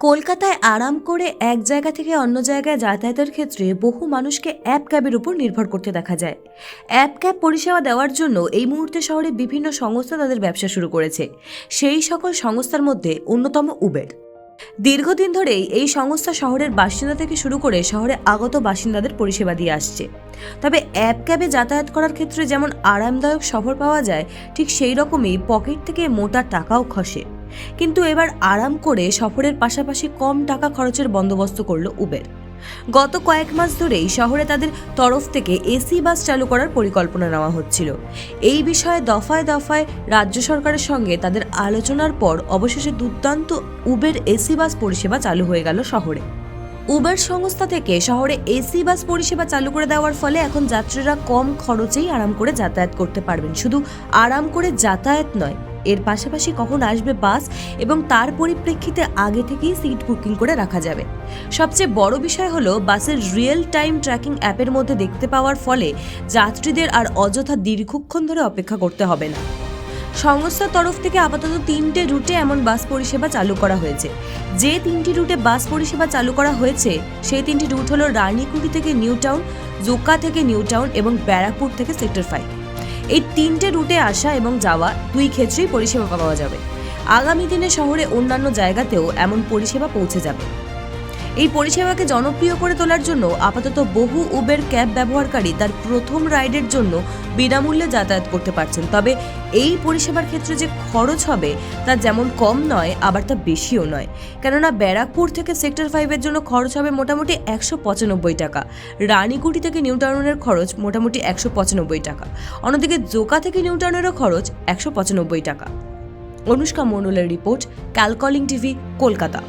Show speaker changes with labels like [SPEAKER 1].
[SPEAKER 1] কলকাতায় আরাম করে এক জায়গা থেকে অন্য জায়গায় যাতায়াতের ক্ষেত্রে বহু মানুষকে অ্যাপ ক্যাবের উপর নির্ভর করতে দেখা যায়। অ্যাপ ক্যাব পরিষেবা দেওয়ার জন্য এই মুহূর্তে শহরে বিভিন্ন সংস্থা তাদের ব্যবসা শুরু করেছে। সেই সকল সংস্থার মধ্যে অন্যতম উবের। দীর্ঘদিন ধরেই এই সংস্থা শহরের বাসিন্দা থেকে শুরু করে শহরে আগত বাসিন্দাদের পরিষেবা দিয়ে আসছে। তবে অ্যাপ ক্যাবে যাতায়াত করার ক্ষেত্রে যেমন আরামদায়ক সফর পাওয়া যায়, ঠিক সেই রকমই পকেট থেকে মোটা টাকাও খসে। কিন্তু এবার আরাম করে সফরের পাশাপাশি কম টাকা খরচের বন্দোবস্ত করল উবের। গত কয়েক মাস ধরেই শহরে তাদের তরফ থেকে এসি বাস চালু করার পরিকল্পনা নেওয়া হচ্ছিল। এই বিষয়ে দফায় দফায় রাজ্য সরকারের সঙ্গে তাদের আলোচনার পর অবশেষে দুর্দান্ত উবের এসি বাস পরিষেবা চালু হয়ে গেল শহরে। উবের সংস্থা থেকে শহরে এসি বাস পরিষেবা চালু করে দেওয়ার ফলে এখন যাত্রীরা কম খরচেই আরাম করে যাতায়াত করতে পারবেন। শুধু আরাম করে যাতায়াত নয় এর পাশাপাশি কখন আসবে বাস এবং তার পরিপ্রেক্ষিতে আগে থেকেই সিট বুকিং করে রাখা যাবে। সবচেয়ে বড় বিষয় হলো বাসের রিয়েল টাইম ট্র্যাকিং অ্যাপের মধ্যে দেখতে পাওয়ার ফলে যাত্রীদের আর অযথা দীর্ঘক্ষণ ধরে অপেক্ষা করতে হবে না। সংস্থার তরফ থেকে আপাতত তিনটে রুটে এমন বাস পরিষেবা চালু করা হয়েছে। যে তিনটি রুটে বাস পরিষেবা চালু করা হয়েছে, সেই তিনটি রুট হলো রানীকুড়ি থেকে নিউ টাউন জোকা থেকে নিউ টাউন এবং ব্যারাকপুর থেকে সেক্টর ফাইভ। এই তিনটে রুটে আসা এবং যাওয়া দুই ক্ষেত্রেই পরিষেবা পাওয়া যাবে। আগামী দিনে শহরে অন্যান্য জায়গাতেও এমন পরিষেবা পৌঁছে যাবে। এই পরিষেবাকে জনপ্রিয় করে তোলার জন্য আপাতত বহু উবের ক্যাব ব্যবহারকারী তার প্রথম রাইডের জন্য বিনামূল্যে যাতায়াত করতে পারছেন। তবে এই পরিষেবার ক্ষেত্রে যে খরচ হবে তা যেমন কম নয়, আবার তা বেশিও নয়। কেননা ব্যারাকপুর থেকে সেক্টর ফাইভের জন্য খরচ হবে মোটামুটি একশো পঁচানব্বই টাকা। রানীকুটি থেকে নিউ টাউনের খরচ মোটামুটি একশো পঁচানব্বই টাকা। অন্যদিকে জোকা থেকে নিউ টাউনেরও খরচ একশো পঁচানব্বই টাকা। অনুষ্কা মণ্ডলের রিপোর্ট ক্যালকলিং টিভি, কলকাতা।